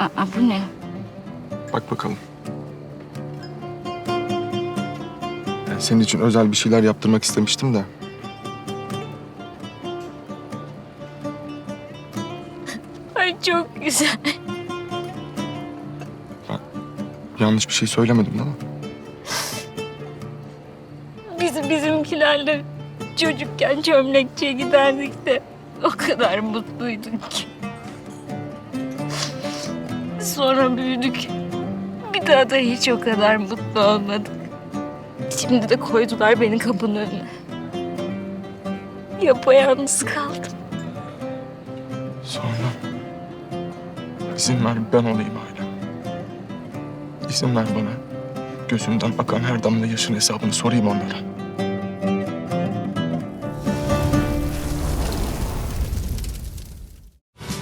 Aa, bu ne? Bak bakalım. Ben senin için özel bir şeyler yaptırmak istemiştim de. Ay çok güzel. Yanlış bir şey söylemedim değil mi? Biz bizimkilerle çocukken çömlekçiye giderdik de o kadar mutluyduk ki. Sonra büyüdük. Bir daha da hiç o kadar mutlu olmadık. Şimdi de koydular beni kapının önüne. Yapayalnız kaldım. Sonra izin ver ben olayım ailem. İzin ver bana. Gözümden akan her damla yaşın hesabını sorayım onlara.